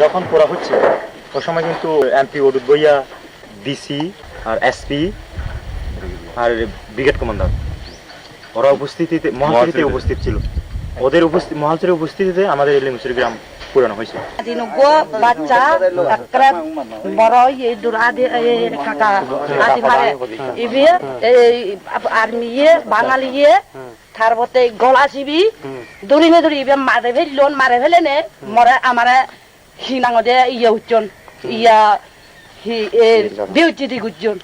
যখন পড়া হচ্ছে ওই সময় কিন্তু এমপি অরুদ বইয়া ডিসি আর এসপি আর ব্রিগেড কমান্ডার ওরা উপস্থিতিতে মহাচুরিতে উপস্থিত ছিল। ওদের উপস্থিত মহাচুরের উপস্থিতিতে আমাদের এই গ্রাম পুরানো হয়েছে। mare ibi armiye bangaliye থারবতে গলা চিবি দৌড়ি নে দৌড়ি ইবে মারে ফেলি লোন মারে ফেলে নে মরে আমারে হিনাঙ দে ইয়ে উজ্জন ইয়া হি এ বিউটি দি গুজ্জন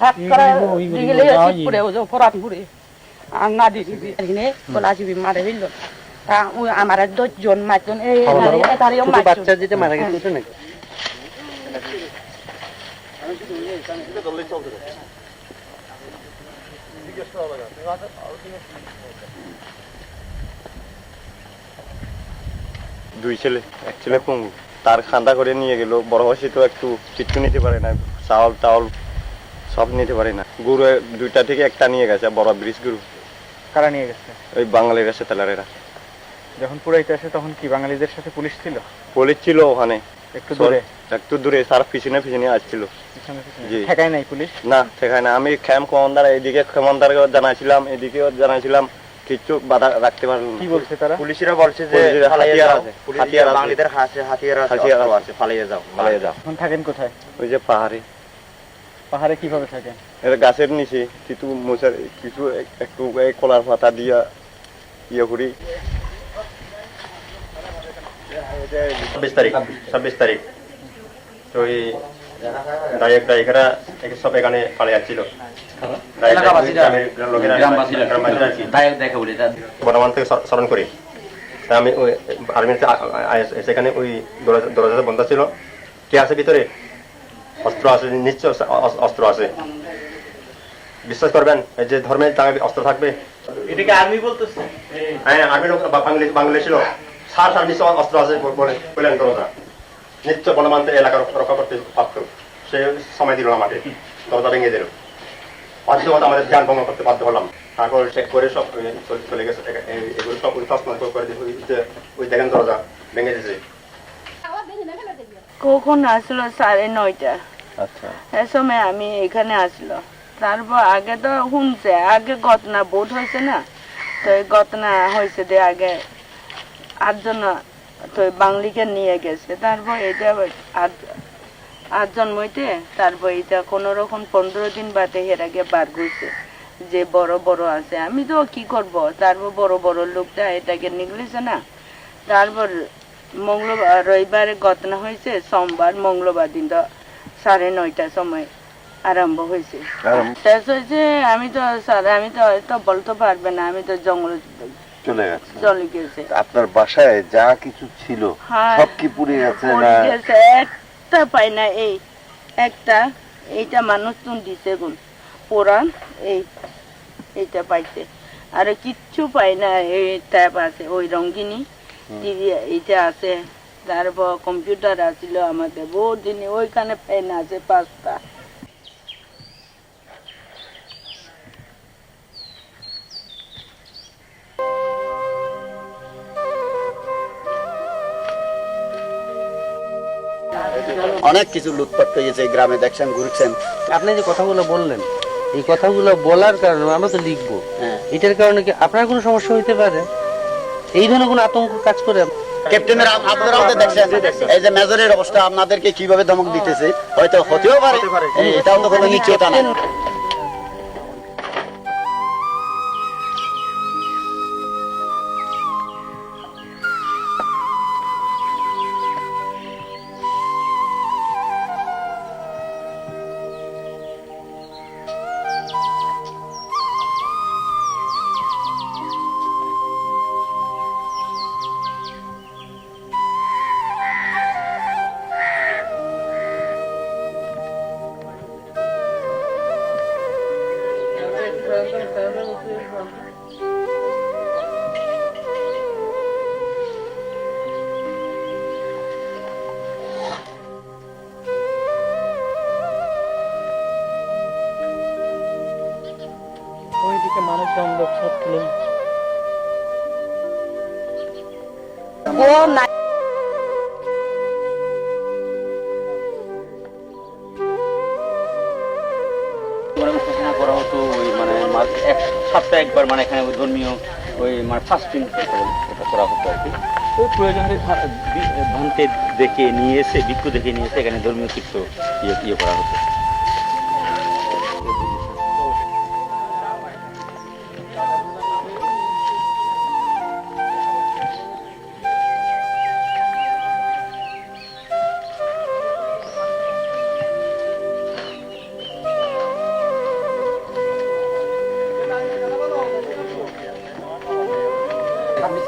হাত করে দিগলে পুরে ওজো ফরাত পুরে আঙ্গা দি দিবি এখানে গলা চিবি মারে লোন তা ওই আমারে দশজন মারজন এই এটারিও শুধু বাচ্চা যেটা মারা গেছে নাকি দুই ছেলে এক ছেলে পঙ্গু। তার খান্দা করে নিয়ে গেল বড় হসি তো একটু কিচ্ছু নিতে পারে না চাউল টাউল সব নিতে পারে না। গরু দুইটা থেকে একটা নিয়ে গেছে বড় ব্রিজ গরু। কারা নিয়ে গেছে? ওই বাঙালির কাছে তেলারেরা। যখন পুরাইতে আসে তখন কি বাঙালিদের সাথে পুলিশ ছিল? পুলিশ ছিল ওখানে। একটু দূরে? একটু দূরে তার পিছনে পিছনে আসছিল। ঠেকায় নাই পুলিশ? না সেখানে আমি ক্যাম্প কমান্ডার এদিকে কমান্ডারকেও জানাইছিলাম এদিকেও জানাইছিলাম। কিচ্ছু বাধা রাখতে পারল কি বলছে তারা? পুলিশেরা বলছে যে হাতিয়ার আছে, হাতিয়ার আছে। বাঙালিদের হাতে হাতিয়ার আছে হাতিয়ার আছে। ফালাইয়ে যাও। ফালাইয়ে যাও। এখন থাকেন কোথায়? ওই যে পাহাড়ে। পাহাড়ে কীভাবে থাকেন? এটা গাছের নিচে কিছু মশার কিছু একটু এই কলার পাতা দিয়া ইয়ে করি। ছাব্বিশ তারিখ ছাব্বিশ তারিখ। তো ওই ডাইরেক্ট ডাইকারা সব এখানে পালিয়ে যাচ্ছিল। বর্ধমান থেকে স্মরণ- করি। আমি ওই আর্মিতে সেখানে ওই বন্ধ ছিল। কে আছে ভিতরে? অস্ত্র আছে নিশ্চয় অস্ত্র আছে। বিশ্বাস করবেন এই যে ধর্মের দামে অস্ত্র থাকবে। এটাকে আর্মি বলতেছে? হ্যাঁ আর্মি লোক বা বাঙালি বাঙালি ছিল। সার সার নিশ্চয় অস্ত্র আছে বলে বললেন দরজা নিশ্চয় বনমান্তে এলাকা রক্ষা রক্ষা করতে পারত। সে সময় দিল আমাকে। দরজা ভেঙে দিল। আমাদের ধ্যান ভঙ্গ করতে বাধ্য হলাম। তারপর চেক করে সব চলে- চলে গেছে। এগুলো সব করে দিয়ে ওই দেখেন দরজা ভেঙে দিয়েছে। কখন আসলো সাড়ে নয়টা? আচ্ছা। এ সময় আমি এখানে আসলো। তারপর আগে তো শুনছে আগে ঘটনা বোধ হয়েছে না? তো এই ঘটনা হয়েছে যে আগে আটজন তো বাঙালিকে নিয়ে গেছে। তারপর এটা আট আটজন মইতে তারপর এটা কোনো রকম পনেরো দিন বাদে এর আগে বার করছে যে বড় বড় আছে। আমি তো কি করব? তারপর বড় বড় লোকটা এটাকে নিগলেছে না? তারপর মঙ্গলবার রবিবারে ঘটনা হয়েছে সোমবার মঙ্গলবার দিন তো সাড়ে নয়টার সময় আরম্ভ হয়েছে শেষ হয়েছে আমি তো স্যার আমি তো হয়তো বলতে পারবে না আমি তো জঙ্গল চলে গেছে। চলে গেছে। আপনার বাসায় যা কিছু ছিল হ্যাঁ। সব কি পুড়ে গেছে না? একটা পাই না এই একটা এইটা মানুষ তুন দিছে গুণ। পুরান এই এইটা পাইছে। আর কিচ্ছু পাই না এই ট্যাপ আছে ওই রঙ্গিনী টিভি এইটা আছে। তারপর কম্পিউটার আছিল আমাদের বহুত দিন ওইখানে ফ্যান আছে পাঁচটা। অনেক কিছু লুটপাট হয়ে গেছে এই গ্রামে দেখছেন ঘুরছেন। আপনি যে কথাগুলো বললেন এই কথাগুলো বলার কারণে আমরা তো লিখব। হ্যাঁ। এটার কারণে কি আপনার কোনো সমস্যা হইতে পারে? এই ধরনের কোনো আতঙ্ক কাজ করে ক্যাপ্টেনের আপনারাও তো দেখছেন। এই যে মেজরের অবস্থা আপনাদেরকে কীভাবে ধমক দিতেছে হয়তো হতেও পারে। এই- এটাও তো কোনো নিশ্চয়তা না নেই করা হতো ওই মানে এক সপ্তাহে একবার মানে এখানে ধর্মীয় ওই মানে করা হতো আর কি। দেখে নিয়ে এসে, ভিক্ষু দেখে নিয়ে এসে এখানে ধর্মীয় চিত্র ইয়ে-, ইয়ে করা হতো।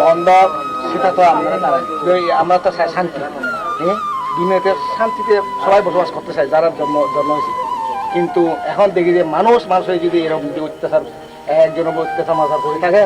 বন্ধ সেটা তো আমরা আমরা তো চাই শান্তি। হ্যাঁ দুনিয়াতে শান্তিতে সবাই বসবাস করতে চাই যারা জন্ম জন্ম হয়েছে। কিন্তু এখন দেখি যে মানুষ মানুষের যদি এরকম যদি অত্যাচার একজন অত্যাচার মাচার করে থাকে